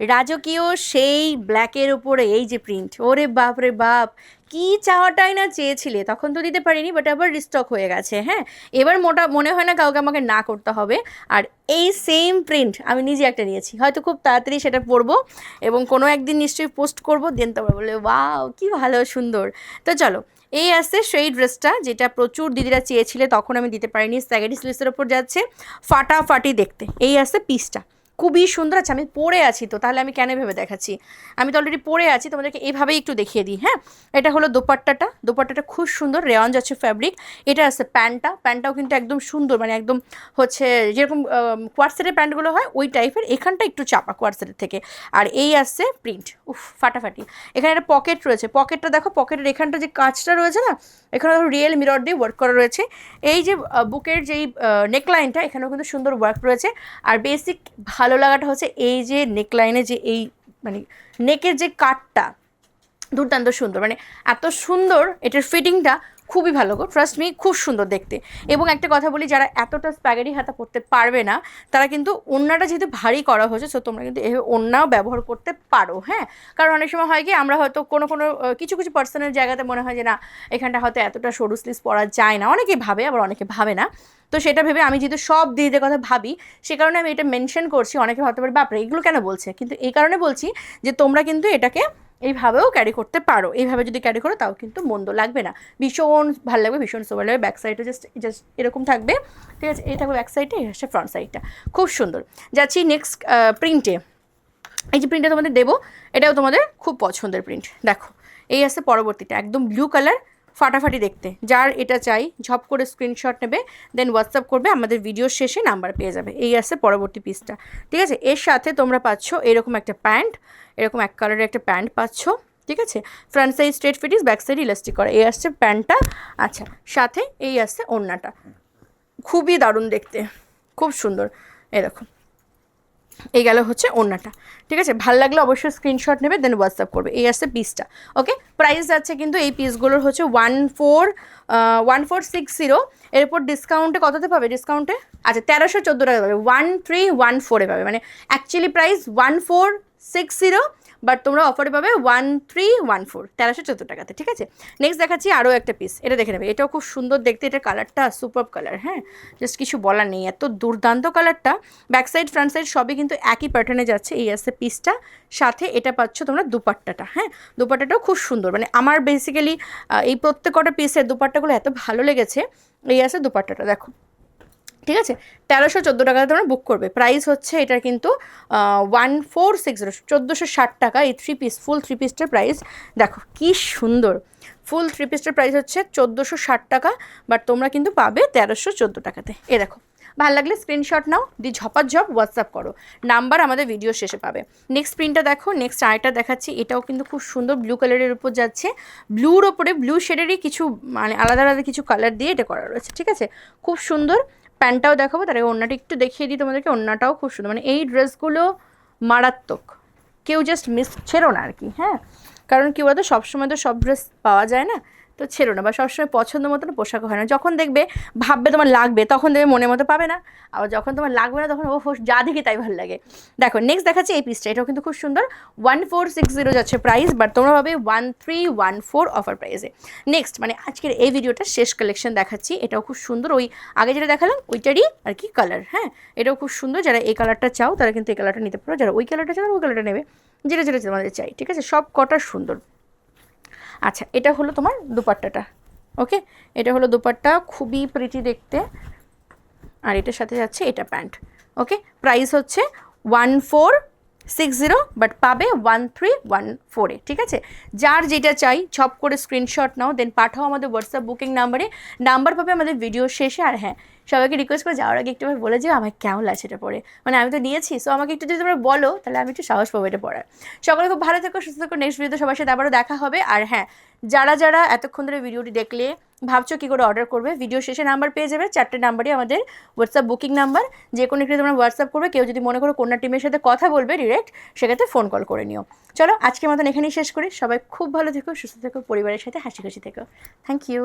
রাজকীয় সেই ব্ল্যাকের উপরে, এই যে প্রিন্ট ওরে বাপ রে বাপ, কি চাওয়াটাই না চেয়েছিলে? তখন তো দিতে পারিনি বাট আবার রিস্টক হয়ে গেছে হ্যাঁ? এবার মোটা, মনে হয় না কাউকে আমাকে না করতে হবে। আর এই সেম প্রিন্ট আমি নিজে একটা নিয়েছি। হয়তো খুব তাড়াতাড়ি সেটা পরবো এবং কোনো একদিন নিশ্চয়ই পোস্ট করব দেন তারপর বলে ওয়াও, কি ভালো, সুন্দর। তো চলো, এই আসছে সেই ড্রেসটা যেটা প্রচুর দিদিরা চেয়েছিলে, তখন আমি দিতে পারিনি। স্যাগেটি স্লিভসের ওপর যাচ্ছে, ফাটাফাটি দেখতে। এই আসছে পিসটা খুবই সুন্দর আছে, আমি পরে আছি তো, তাহলে আমি কেন ভেবে দেখাচ্ছি? আমি তো অলরেডি পরে আছি, তোমাদেরকে এইভাবেই একটু দেখিয়ে দিই হ্যাঁ? এটা হলো দোপাট্টাটা দোপাট্টাটা খুব সুন্দর, রেওয়ান যাচ্ছে ফ্যাব্রিক এটা আছে প্যান্টটা, প্যান্টটাও কিন্তু একদম সুন্দর মানে একদম হচ্ছে যেরকম কোয়ারসেটের প্যান্টগুলো হয়, ওই টাইপের এখানটা একটু চাপা কোয়ারসেটের থেকে, আর এই আসছে প্রিন্ট উফ, ফাটাফাটি। এখানে একটা পকেট রয়েছে পকেটটা দেখো পকেটের এখানটা যে কাঁচটা রয়েছে না, এখানে দেখো রিয়েল মিরর দিয়ে ওয়ার্ক করা রয়েছে, এই যে বুকের যেই নেকলাইনটা এখানেও কিন্তু সুন্দর ওয়ার্ক রয়েছে, আর বেসিক ভালো লাগাটা হচ্ছে এই যে নেকলাইনে যে এই মানে নেকের যে কাটটা, দুর্দান্ত সুন্দর। মানে এত সুন্দর, এটার ফিটিংটা খুবই ভালো গো। ট্রাস্ট মি খুব সুন্দর দেখতে। এবং একটা কথা বলি, যারা এতটা স্প্যাগেটি হাতা পরতে পারবে না, তারা কিন্তু ওন্নাটা যেহেতু ভারী করা হয়েছে সো তোমরা কিন্তু এভাবে ওন্নাও ব্যবহার করতে পারো হ্যাঁ? কারণ অনেক সময় হয় কি, আমরা হয়তো কোনো কোনো কিছু কিছু পার্সোনাল জায়গাতে মনে হয় যে, না, এখানটা হয়তো এতটা সরু স্লিস পরা যায় না। অনেকে ভাবে, আবার অনেকে ভাবে না। তো সেটা ভেবে আমি যেহেতু সব দিদিদের কথা ভাবি, সে কারণে আমি এটা মেনশন করছি, অনেকে হতে পারে, বাপরে, এগুলো কেন বলছে? কিন্তু এই কারণে বলছি যে, তোমরা কিন্তু এটাকে এইভাবেও ক্যারি করতে পারো। এইভাবে যদি ক্যারি করো, তাও কিন্তু মন্দ লাগবে না। ভীষণ ভালো লাগবে, ভীষণ সোবার লাগবে ব্যাক সাইডে জাস্ট জাস্ট এরকম থাকবে। ঠিক আছে এই থাকবে ব্যাক সাইডে এই হচ্ছে ফ্রন্ট সাইডটা খুব সুন্দর। যাচ্ছি নেক্সট প্রিন্টে এই যে প্রিন্টটা তোমাদের দেবো, এটাও তোমাদের খুব পছন্দের প্রিন্ট দেখো, এই আছে পরবর্তীটা, একদম ব্লু কালার ফাটাফাটি দেখতে। যার এটা চাই, ঝপ করে স্ক্রিনশট নেবে দেন হোয়াটসঅ্যাপ করবে, আমাদের ভিডিও শেষে নাম্বার পেয়ে যাবে। এই আছে পরবর্তী পিসটা ঠিক আছে? এর সাথে তোমরা পাচ্ছ এরকম একটা প্যান্ট এরকম এক কালারের একটা প্যান্ট পাচ্ছ। ঠিক আছে? ফ্রন্ট সাইড স্ট্রেট ফিটিস ব্যাক সাইড ইলাস্টিক করা। এই আসছে প্যান্টটা আচ্ছা সাথে এই আসছে ওড়নাটা। খুবই দারুণ দেখতে। খুব সুন্দর। এরকম এই গেল হচ্ছে ওড়নাটা। ঠিক আছে? ভালো লাগলে অবশ্যই স্ক্রিনশট নেবে দেন হোয়াটসঅ্যাপ করবে। এই আসছে পিসটা ওকে প্রাইস যাচ্ছে কিন্তু এই পিসগুলোর হচ্ছে one four one four six zero এরপর ডিসকাউন্টে কততে পাবে? ডিসকাউন্টে আচ্ছা তেরোশো চোদ্দ টাকা পাবে। ওয়ান থ্রি ওয়ান ফোরে পাবে। মানে actually price one four six zero but তোমরা অফারে পাবে ওয়ান থ্রি ওয়ান ফোর তেরোশো চোদ্দ টাকাতে, ঠিক আছে? নেক্সট দেখাচ্ছি আরও একটা পিস এটা দেখে নেবে, এটাও খুব সুন্দর দেখতে, এটা কালারটা সুপার কালার হ্যাঁ? জাস্ট কিছু বলার নেই, এত দুর্দান্ত কালারটা ব্যাক সাইড ফ্রন্ট সাইড সবই কিন্তু একই প্যাটার্নে যাচ্ছে, এই আসছে পিসটা সাথে এটা পাচ্ছ তোমরা দুপাট্টাটা হ্যাঁ? দুপাট্টাটাও খুব সুন্দর মানে আমার বেসিক্যালি এই প্রত্যেকটা পিসের দুপাট্টাগুলো এত ভালো লেগেছে, এই আছে দুপাট্টাটা, দেখো। ঠিক আছে? তেরোশো চোদ্দ টাকাতে তোমরা বুক করবে। প্রাইস হচ্ছে এটার কিন্তু ওয়ান ফোর সিক্স জিরো চোদ্দোশো ষাট টাকা। এই থ্রি পিস ফুল থ্রি পিসটার প্রাইস দেখো কি সুন্দর। ফুল থ্রি পিসটার প্রাইস হচ্ছে চোদ্দোশো ষাট টাকা বাট তোমরা কিন্তু পাবে তেরোশো চোদ্দ টাকাতে। এ দেখো, ভালো লাগলে স্ক্রিনশট নাও, দি ঝপার ঝপ হোয়াটসঅ্যাপ করো। নাম্বার আমাদের ভিডিও শেষে পাবে। নেক্সট প্রিন্টটা দেখো নেক্সট আরেকটা দেখাচ্ছি। এটাও কিন্তু খুব সুন্দর ব্লু কালারের উপর যাচ্ছে। ব্লুর ওপরে ব্লু শেডেরই কিছু মানে আলাদা আলাদা কিছু কালার দিয়ে এটা করা রয়েছে, ঠিক আছে? খুব সুন্দর। প্যান্টটাও দেখাবো, তার আগে ওনাটা একটু দেখিয়ে দিই তোমাদেরকে ওনাটাও খুব সুন্দর। মানে এই ড্রেসগুলো মারাত্মক। কেউ জাস্ট মিস ছেড়ো না আর কি হ্যাঁ? কারণ কী বলতো, সবসময় তো সব ড্রেস পাওয়া যায় না। তো ছেড়ো না বা সবসময় পছন্দ মতন পোশাক হয় না। যখন দেখবে ভাববে তোমার লাগবে, তখন দেখবে মনের মতো পাবে না। আবার যখন তোমার লাগবে না, তখন ও যা দেখি তাই ভালো লাগে। দেখো নেক্সট দেখাচ্ছি এই পিসটা এটাও কিন্তু খুব সুন্দর। ওয়ান ফোর সিক্স জিরো যাচ্ছে প্রাইস বাট তোমরা পাবে one three one four offer প্রাইসে নেক্সট মানে আজকের এই ভিডিওটা শেষ কালেকশন দেখাচ্ছি। এটাও খুব সুন্দর। ওই আগে যেটা দেখালাম, ওইটারই আর কি কালার হ্যাঁ? এটাও খুব সুন্দর। যারা এই কালারটা চাও, তারা কিন্তু এই কালারটা নিতে পারো। যারা ওই কালারটা চাও ওই কালারটা নেবে। যেটা যেটা তোমাদের চাই, ঠিক আছে? সব কটা সুন্দর। আচ্ছা এটা হলো তোমার দুপাট্টাটা, ওকে? এটা হলো দুপাট্টা, খুবই প্রিটি দেখতে। আর এটার সাথে যাচ্ছে এটা প্যান্ট, ওকে? প্রাইস হচ্ছে one four six zero but পাবে ওয়ান থ্রি ওয়ান ফোরে ঠিক আছে? যার যেটা চাই ছপ করে স্ক্রিনশট নাও দেন পাঠাও আমাদের হোয়াটসঅ্যাপ বুকিং নাম্বারে নাম্বার পাবে আমাদের ভিডিও শেষে, আর হ্যাঁ সবাইকে রিকোয়েস্ট করে যাওয়ার আগে একটু বলে যে আমার কেমন লাগছে এটা পড়ে। মানে আমি তো নিয়েছি সো আমাকে একটু যদি তোমরা বলো, তাহলে আমি একটু সাহস পাবো এটা পড়ার। সকলে খুব ভালো থেকো, সুস্থ থেকো নেক্সট ভিডিওতে সবার সাথে আবারও দেখা হবে। আর হ্যাঁ যারা যারা এতক্ষণ ধরে ভিডিওটি দেখলে ভাবছ কী করে অর্ডার করবে? ভিডিও শেষে নাম্বার পেয়ে যাবে, চারটে নাম্বারই আমাদের হোয়াটসঅ্যাপ বুকিং নাম্বার যে কোনো একটি তোমরা হোয়াটসঅ্যাপ করবে, কেউ যদি মনে করো কন্যা টিমের সাথে কথা বলবে ডিরেক্ট সেক্ষেত্রে ফোন কল করে নিও। চলো আজকে মতন এখানেই শেষ করি। সবাই খুব ভালো থেকো, সুস্থ থেকো, পরিবারের সাথে হাসি খুশি থেকো। Thank you